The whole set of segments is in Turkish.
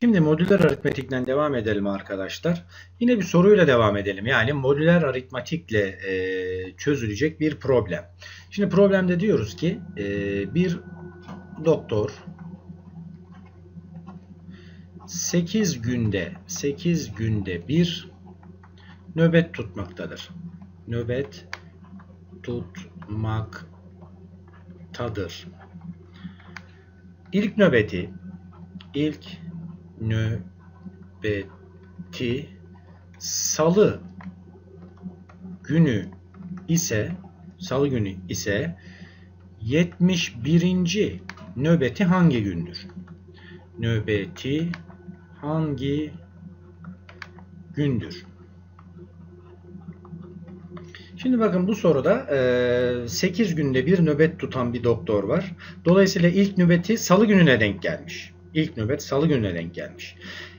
Şimdi modüler aritmetikten devam edelim arkadaşlar. Yine bir soruyla devam edelim. Yani modüler aritmetikle e, çözülecek bir problem. Şimdi problemde diyoruz ki e, bir doktor 8 günde 8 günde bir nöbet tutmaktadır. Nöbet tutmaktadır. İlk nöbeti ilk nöbeti salı günü ise salı günü ise 71. nöbeti hangi gündür? Nöbeti hangi gündür? Şimdi bakın bu soruda 8 günde bir nöbet tutan bir doktor var. Dolayısıyla ilk nöbeti salı gününe denk gelmiş. İlk nöbet salı gününe denk gelmiş.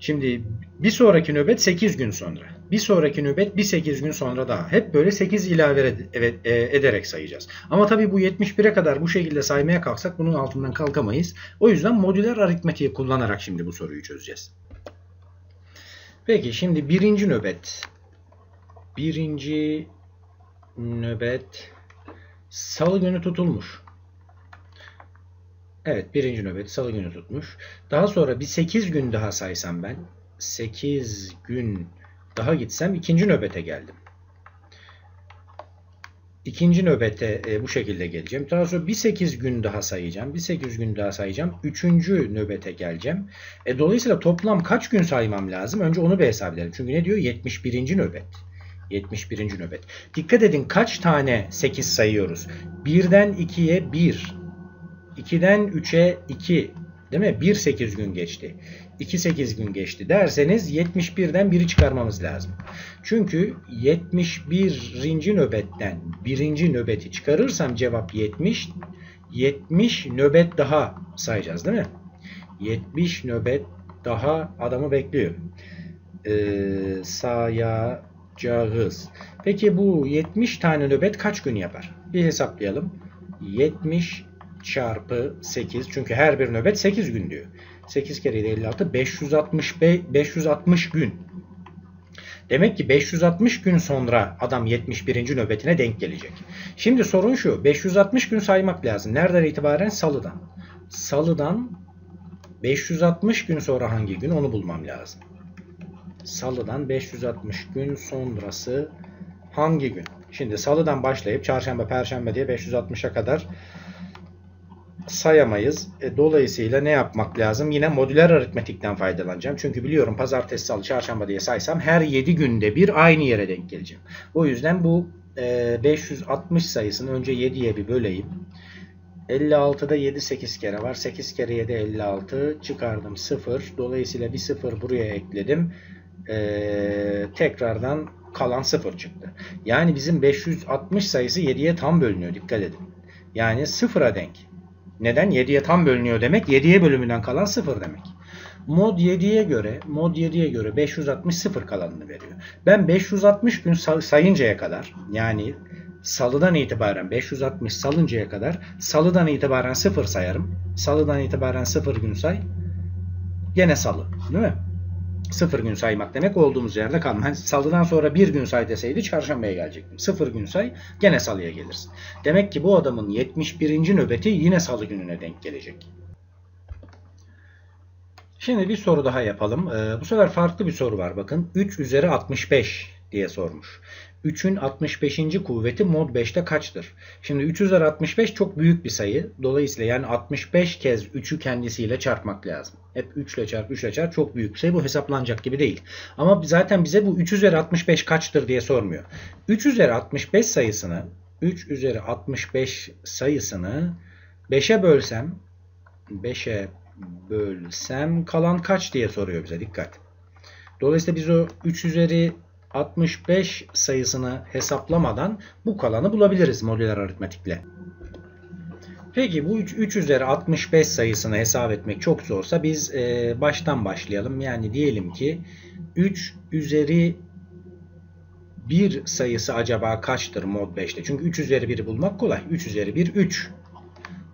Şimdi bir sonraki nöbet 8 gün sonra. Bir sonraki nöbet bir 8 gün sonra daha. Hep böyle 8 ilave ederek sayacağız. Ama tabii bu 71'e kadar bu şekilde saymaya kalksak bunun altından kalkamayız. O yüzden modüler aritmetiği kullanarak şimdi bu soruyu çözeceğiz. Peki şimdi birinci nöbet. Birinci nöbet salı günü tutulmuş. Evet birinci nöbet salı günü tutmuş. Daha sonra bir 8 gün daha saysam ben 8 gün daha gitsem ikinci nöbete geldim. İkinci nöbete e, bu şekilde geleceğim. Daha sonra bir 8 gün daha sayacağım. Bir 8 gün daha sayacağım. Üçüncü nöbete geleceğim. E, dolayısıyla toplam kaç gün saymam lazım? Önce onu bir hesap edelim. Çünkü ne diyor? 71. nöbet. 71. nöbet. Dikkat edin kaç tane 8 sayıyoruz? 1'den 2'ye 1. 2'den 3'e 2. Değil mi? 1 8 gün geçti. 2 8 gün geçti derseniz 71'den 1'i çıkarmamız lazım. Çünkü 71. nöbetten 1. nöbeti çıkarırsam cevap 70. 70 nöbet daha sayacağız değil mi? 70 nöbet daha adamı bekliyor. Ee, sayacağız. Peki bu 70 tane nöbet kaç gün yapar? Bir hesaplayalım. 70 çarpı 8 çünkü her bir nöbet 8 gün diyor. 8 kere 7 56 560 560 gün. Demek ki 560 gün sonra adam 71. nöbetine denk gelecek. Şimdi sorun şu. 560 gün saymak lazım. Nereden itibaren? Salıdan. Salıdan 560 gün sonra hangi gün onu bulmam lazım. Salıdan 560 gün sonrası hangi gün? Şimdi salıdan başlayıp çarşamba, perşembe diye 560'a kadar sayamayız. E, dolayısıyla ne yapmak lazım? Yine modüler aritmetikten faydalanacağım. Çünkü biliyorum pazartesi, salı, çarşamba diye saysam her 7 günde bir aynı yere denk geleceğim. O yüzden bu e, 560 sayısını önce 7'ye bir böleyim. 56'da 7 8 kere var. 8 kere 7 56 çıkardım 0. Dolayısıyla bir 0 buraya ekledim. Ee, tekrardan kalan 0 çıktı. Yani bizim 560 sayısı 7'ye tam bölünüyor. Dikkat edin. Yani 0'a denk. Neden? 7'ye tam bölünüyor demek. 7'ye bölümünden kalan 0 demek. Mod 7'ye göre mod 7'ye göre 560 0 kalanını veriyor. Ben 560 gün sayıncaya kadar yani salıdan itibaren 560 salıncaya kadar salıdan itibaren 0 sayarım. Salıdan itibaren 0 gün say. Gene salı. Değil mi? 0 gün saymak demek olduğumuz yerde kalma. Hani salıdan sonra bir gün say deseydi çarşambaya gelecektim. 0 gün say gene salıya gelirsin. Demek ki bu adamın 71. nöbeti yine salı gününe denk gelecek. Şimdi bir soru daha yapalım. Ee, bu sefer farklı bir soru var bakın. 3 üzeri 65 diye sormuş. 3'ün 65. kuvveti mod 5'te kaçtır? Şimdi 3 üzeri 65 çok büyük bir sayı. Dolayısıyla yani 65 kez 3'ü kendisiyle çarpmak lazım. Hep 3 ile çarp 3 ile çarp çok büyük bir sayı. Bu hesaplanacak gibi değil. Ama zaten bize bu 3 üzeri 65 kaçtır diye sormuyor. 3 üzeri 65 sayısını 3 üzeri 65 sayısını 5'e bölsem 5'e bölsem kalan kaç diye soruyor bize. Dikkat. Dolayısıyla biz o 3 üzeri 65 sayısını hesaplamadan bu kalanı bulabiliriz modüler aritmetikle. Peki bu 3, 3 üzeri 65 sayısını hesap etmek çok zorsa biz e, baştan başlayalım. Yani diyelim ki 3 üzeri 1 sayısı acaba kaçtır mod 5'te? Çünkü 3 üzeri 1'i bulmak kolay. 3 üzeri 1 3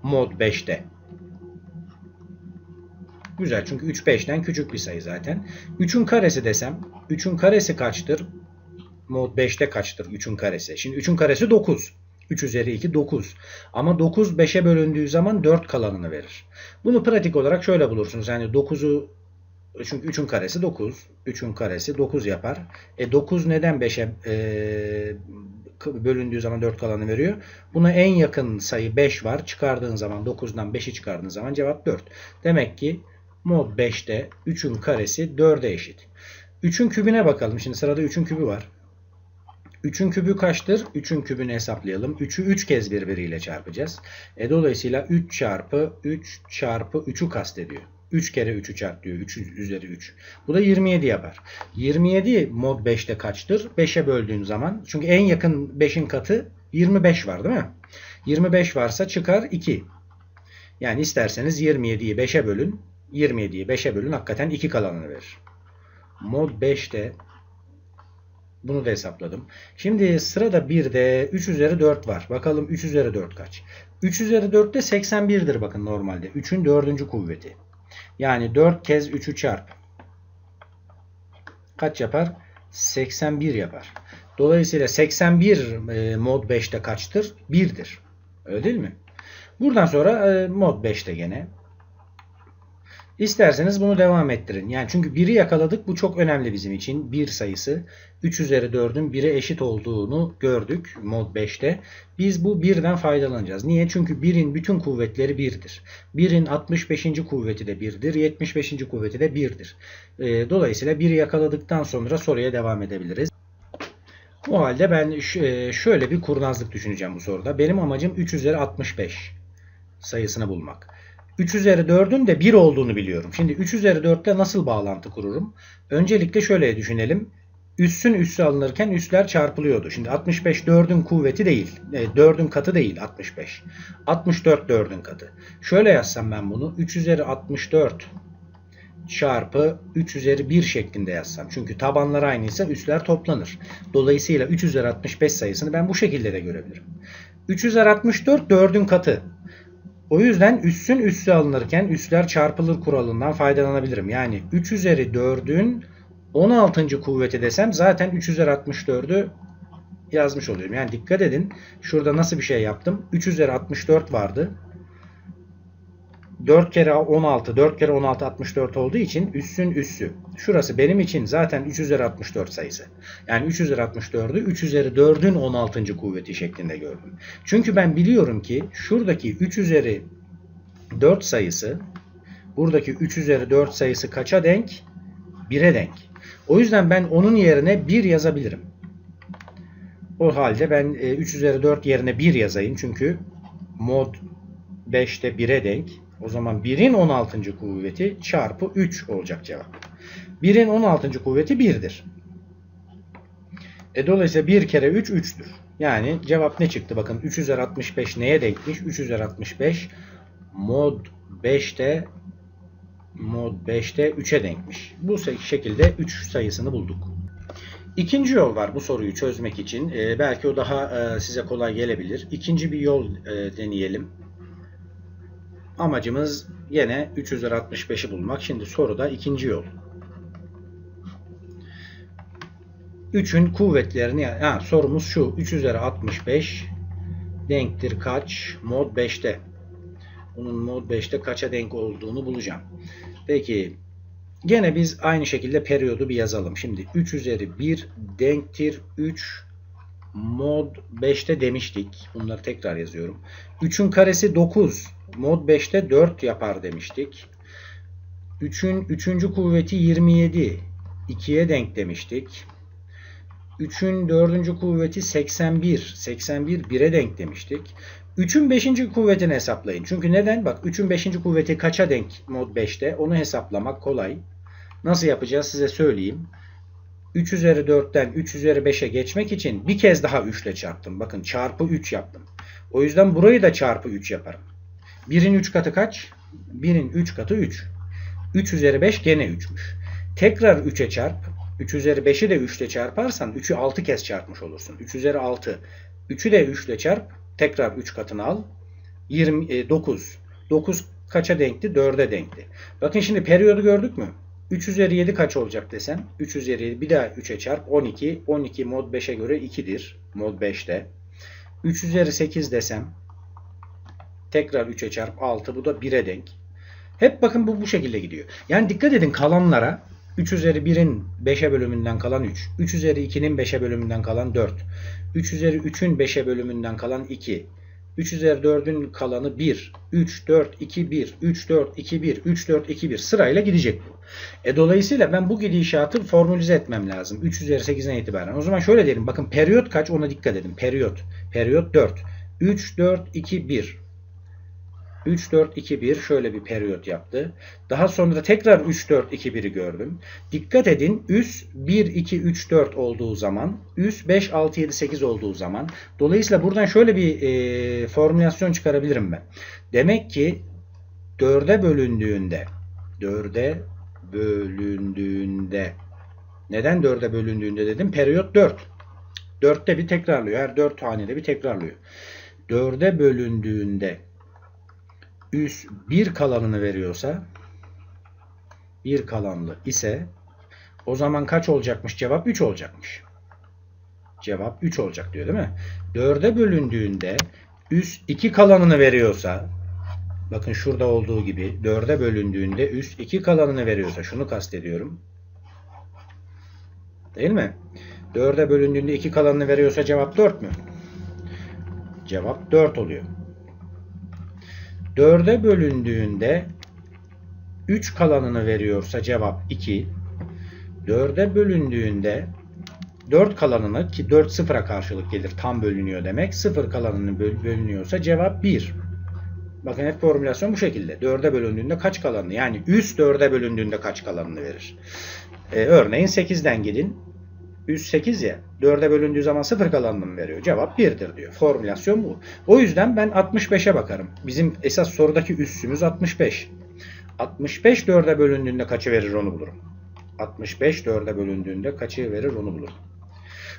mod 5'te. Güzel çünkü 3 5'ten küçük bir sayı zaten. 3'ün karesi desem 3'ün karesi kaçtır? Mod 5'te kaçtır 3'ün karesi? Şimdi 3'ün karesi 9. 3 üzeri 2 9. Ama 9 5'e bölündüğü zaman 4 kalanını verir. Bunu pratik olarak şöyle bulursunuz. Yani 9'u çünkü 3'ün karesi 9. 3'ün karesi 9 yapar. E 9 neden 5'e e, bölündüğü zaman 4 kalanı veriyor? Buna en yakın sayı 5 var. Çıkardığın zaman 9'dan 5'i çıkardığın zaman cevap 4. Demek ki mod 5'te 3'ün karesi 4'e eşit. 3'ün kübüne bakalım. Şimdi sırada 3'ün kübü var. 3'ün kübü kaçtır? 3'ün kübünü hesaplayalım. 3'ü 3 kez birbiriyle çarpacağız. E, dolayısıyla 3 çarpı 3 çarpı 3'ü kastediyor. 3 kere 3'ü çarp diyor. 3 üzeri 3. Bu da 27 yapar. 27 mod 5'te kaçtır? 5'e böldüğün zaman. Çünkü en yakın 5'in katı 25 var değil mi? 25 varsa çıkar 2. Yani isterseniz 27'yi 5'e bölün. 27'yi 5'e bölün. Hakikaten 2 kalanını verir. Mod 5'te bunu da hesapladım. Şimdi sırada 1'de 3 üzeri 4 var. Bakalım 3 üzeri 4 kaç? 3 üzeri 4 de 81'dir bakın normalde. 3'ün 4. kuvveti. Yani 4 kez 3'ü çarp. Kaç yapar? 81 yapar. Dolayısıyla 81 e, mod 5'te kaçtır? 1'dir. Öyle değil mi? Buradan sonra e, mod 5'te gene İsterseniz bunu devam ettirin. Yani çünkü 1'i yakaladık. Bu çok önemli bizim için. 1 sayısı 3 üzeri 4'ün 1'e eşit olduğunu gördük mod 5'te. Biz bu 1'den faydalanacağız. Niye? Çünkü 1'in bütün kuvvetleri 1'dir. 1'in 65. kuvveti de 1'dir. 75. kuvveti de 1'dir. Ee, dolayısıyla 1'i yakaladıktan sonra soruya devam edebiliriz. O halde ben e, şöyle bir kurnazlık düşüneceğim bu soruda. Benim amacım 3 üzeri 65 sayısını bulmak. 3 üzeri 4'ün de 1 olduğunu biliyorum. Şimdi 3 üzeri 4'te nasıl bağlantı kururum? Öncelikle şöyle düşünelim. Üssün üssü alınırken üsler çarpılıyordu. Şimdi 65 4'ün kuvveti değil. 4'ün e, katı değil 65. 64 4'ün katı. Şöyle yazsam ben bunu. 3 üzeri 64 çarpı 3 üzeri 1 şeklinde yazsam. Çünkü tabanlar aynıysa üsler toplanır. Dolayısıyla 3 üzeri 65 sayısını ben bu şekilde de görebilirim. 3 üzeri 64 4'ün katı. O yüzden üssün üssü alınırken üsler çarpılır kuralından faydalanabilirim. Yani 3 üzeri 4'ün 16. kuvveti desem zaten 3 üzeri 64'ü yazmış oluyorum. Yani dikkat edin. Şurada nasıl bir şey yaptım? 3 üzeri 64 vardı. 4 kere 16, 4 kere 16 64 olduğu için üssün üssü. Şurası benim için zaten 3 üzeri 64 sayısı. Yani 3 üzeri 64'ü 3 üzeri 4'ün 16. kuvveti şeklinde gördüm. Çünkü ben biliyorum ki şuradaki 3 üzeri 4 sayısı buradaki 3 üzeri 4 sayısı kaça denk? 1'e denk. O yüzden ben onun yerine 1 yazabilirim. O halde ben 3 e, üzeri 4 yerine 1 yazayım. Çünkü mod 5'te 1'e denk. O zaman 1'in 16. kuvveti çarpı 3 olacak cevap. 1'in 16. kuvveti 1'dir. E dolayısıyla 1 kere 3 3'tür. Yani cevap ne çıktı? Bakın 3 üzeri 65 neye denkmiş? 3 üzeri 65 mod 5'te mod 5'te 3'e denkmiş. Bu şekilde 3 sayısını bulduk. İkinci yol var bu soruyu çözmek için. Ee, belki o daha e, size kolay gelebilir. İkinci bir yol e, deneyelim. Amacımız yine 3 üzeri 65'i bulmak. Şimdi soruda ikinci yol. 3'ün kuvvetlerini ha, sorumuz şu. 3 üzeri 65 denktir kaç? Mod 5'te. Bunun mod 5'te kaça denk olduğunu bulacağım. Peki gene biz aynı şekilde periyodu bir yazalım. Şimdi 3 üzeri 1 denktir 3 mod 5'te demiştik. Bunları tekrar yazıyorum. 3'ün karesi 9. Mod 5'te 4 yapar demiştik. 3'ün 3. kuvveti 27. 2'ye denk demiştik. 3'ün 4. kuvveti 81. 81 1'e denk demiştik. 3'ün 5. kuvvetini hesaplayın. Çünkü neden? Bak 3'ün 5. kuvveti kaça denk mod 5'te? Onu hesaplamak kolay. Nasıl yapacağız size söyleyeyim. 3 üzeri 4'ten 3 üzeri 5'e geçmek için bir kez daha 3 ile çarptım. Bakın çarpı 3 yaptım. O yüzden burayı da çarpı 3 yaparım. 1'in 3 katı kaç? 1'in 3 katı 3. 3 üzeri 5 gene 3'müş. Tekrar 3'e çarp. 3 üzeri 5'i de 3 ile çarparsan 3'ü 6 kez çarpmış olursun. 3 üzeri 6. 3'ü de 3 ile çarp. Tekrar 3 katını al. 29. 9 kaça denkti? 4'e denkti. Bakın şimdi periyodu gördük mü? 3 üzeri 7 kaç olacak desem? 3 üzeri 7 bir daha 3'e çarp 12. 12 mod 5'e göre 2'dir. Mod 5'te. 3 üzeri 8 desem tekrar 3'e çarp 6 bu da 1'e denk. Hep bakın bu bu şekilde gidiyor. Yani dikkat edin kalanlara 3 üzeri 1'in 5'e bölümünden kalan 3. 3 üzeri 2'nin 5'e bölümünden kalan 4. 3 üzeri 3'ün 5'e bölümünden kalan 2. 3 üzeri 4'ün kalanı 1. 3, 4, 2, 1. 3, 4, 2, 1. 3, 4, 2, 1. Sırayla gidecek bu. E dolayısıyla ben bu gidişatı formülize etmem lazım. 3 üzeri 8'den itibaren. O zaman şöyle diyelim. Bakın periyot kaç ona dikkat edin. Periyot. Periyot 4. 3, 4, 2, 1. 3, 4, 2, 1 şöyle bir periyot yaptı. Daha sonra tekrar 3, 4, 2, 1'i gördüm. Dikkat edin üs 1, 2, 3, 4 olduğu zaman, üs 5, 6, 7, 8 olduğu zaman. Dolayısıyla buradan şöyle bir e, formülasyon çıkarabilirim ben. Demek ki 4'e bölündüğünde, 4'e bölündüğünde, neden 4'e bölündüğünde dedim? Periyot 4. 4'te bir tekrarlıyor. Her 4 hanede bir tekrarlıyor. 4'e bölündüğünde üs bir kalanını veriyorsa bir kalanlı ise o zaman kaç olacakmış? Cevap 3 olacakmış. Cevap 3 olacak diyor değil mi? 4'e bölündüğünde üs 2 kalanını veriyorsa bakın şurada olduğu gibi 4'e bölündüğünde üs 2 kalanını veriyorsa şunu kastediyorum. Değil mi? 4'e bölündüğünde 2 kalanını veriyorsa cevap 4 mü? Cevap 4 oluyor. 4'e bölündüğünde 3 kalanını veriyorsa cevap 2. 4'e bölündüğünde 4 kalanını ki 4 sıfıra karşılık gelir tam bölünüyor demek. 0 kalanını böl bölünüyorsa cevap 1. Bakın hep formülasyon bu şekilde. 4'e bölündüğünde kaç kalanını yani üst 4'e bölündüğünde kaç kalanını verir. Ee, örneğin 8'den gidin. Üst 8 ya. 4'e bölündüğü zaman 0 kalanını veriyor? Cevap 1'dir diyor. Formülasyon bu. O yüzden ben 65'e bakarım. Bizim esas sorudaki üssümüz 65. 65 4'e bölündüğünde kaçı verir onu bulurum. 65 4'e bölündüğünde kaçı verir onu bulurum.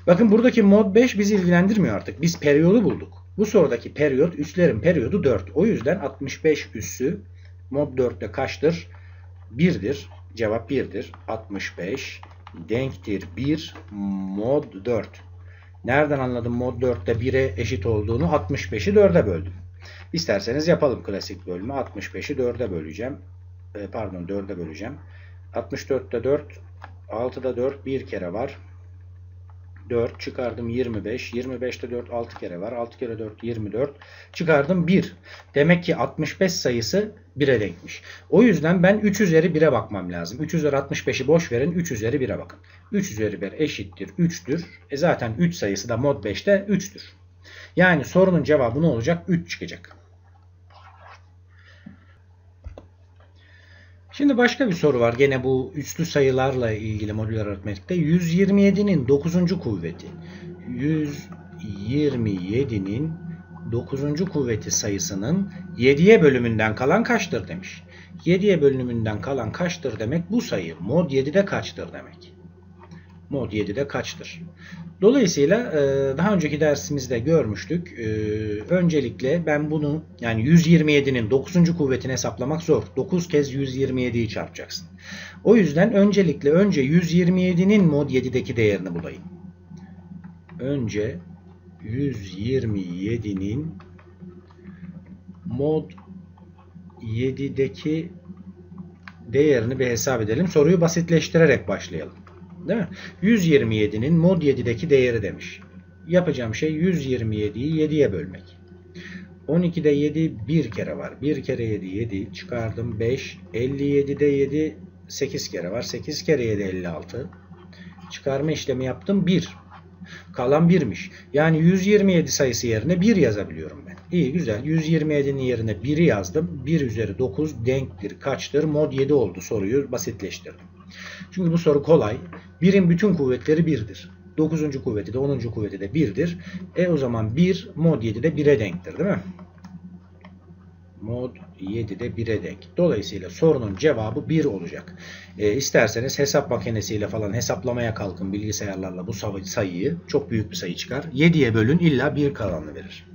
Bakın buradaki mod 5 bizi ilgilendirmiyor artık. Biz periyodu bulduk. Bu sorudaki periyot üslerin periyodu 4. O yüzden 65 üssü mod 4'te kaçtır? 1'dir. Cevap 1'dir. 65 denktir 1 mod 4. Nereden anladım mod 4'te 1'e eşit olduğunu? 65'i 4'e böldüm. İsterseniz yapalım klasik bölümü. 65'i 4'e böleceğim. E, pardon 4'e böleceğim. 64'te 4, 6'da 4 bir kere var. 4 çıkardım 25. 25'te 4 6 kere var. 6 kere 4 24. Çıkardım 1. Demek ki 65 sayısı 1'e denkmiş. O yüzden ben 3 üzeri 1'e bakmam lazım. 3 üzeri 65'i boş verin. 3 üzeri 1'e bakın. 3 üzeri 1 eşittir 3'tür. E zaten 3 sayısı da mod 5'te 3'tür. Yani sorunun cevabı ne olacak? 3 çıkacak. Şimdi başka bir soru var. Gene bu üslü sayılarla ilgili modüler aritmetikte. 127'nin 9. kuvveti. 127'nin 9. kuvveti sayısının 7'ye bölümünden kalan kaçtır demiş. 7'ye bölümünden kalan kaçtır demek bu sayı mod 7'de kaçtır demek. Mod 7'de kaçtır. Dolayısıyla daha önceki dersimizde görmüştük. Öncelikle ben bunu yani 127'nin 9. kuvvetini hesaplamak zor. 9 kez 127'yi çarpacaksın. O yüzden öncelikle önce 127'nin mod 7'deki değerini bulayım. Önce 127'nin mod 7'deki değerini bir hesap edelim. Soruyu basitleştirerek başlayalım. Değil mi? 127'nin mod 7'deki değeri demiş. Yapacağım şey 127'yi 7'ye bölmek. 12'de 7 bir kere var. 1 kere 7 7 çıkardım 5. 57'de 7 8 kere var. 8 kere 7 56. Çıkarma işlemi yaptım 1. Kalan 1'miş. Yani 127 sayısı yerine 1 yazabiliyorum ben. İyi güzel. 127'nin yerine 1'i yazdım. 1 üzeri 9 denktir. Kaçtır? Mod 7 oldu. Soruyu basitleştirdim. Çünkü bu soru kolay. 1'in bütün kuvvetleri 1'dir. 9. kuvveti de 10. kuvveti de 1'dir. E o zaman 1 mod 7'de 1'e denktir değil mi? Mod 7'de 1'e denk. Dolayısıyla sorunun cevabı 1 olacak. E, isterseniz hesap makinesiyle falan hesaplamaya kalkın bilgisayarlarla bu sayıyı. Çok büyük bir sayı çıkar. 7'ye bölün illa 1 kalanını verir.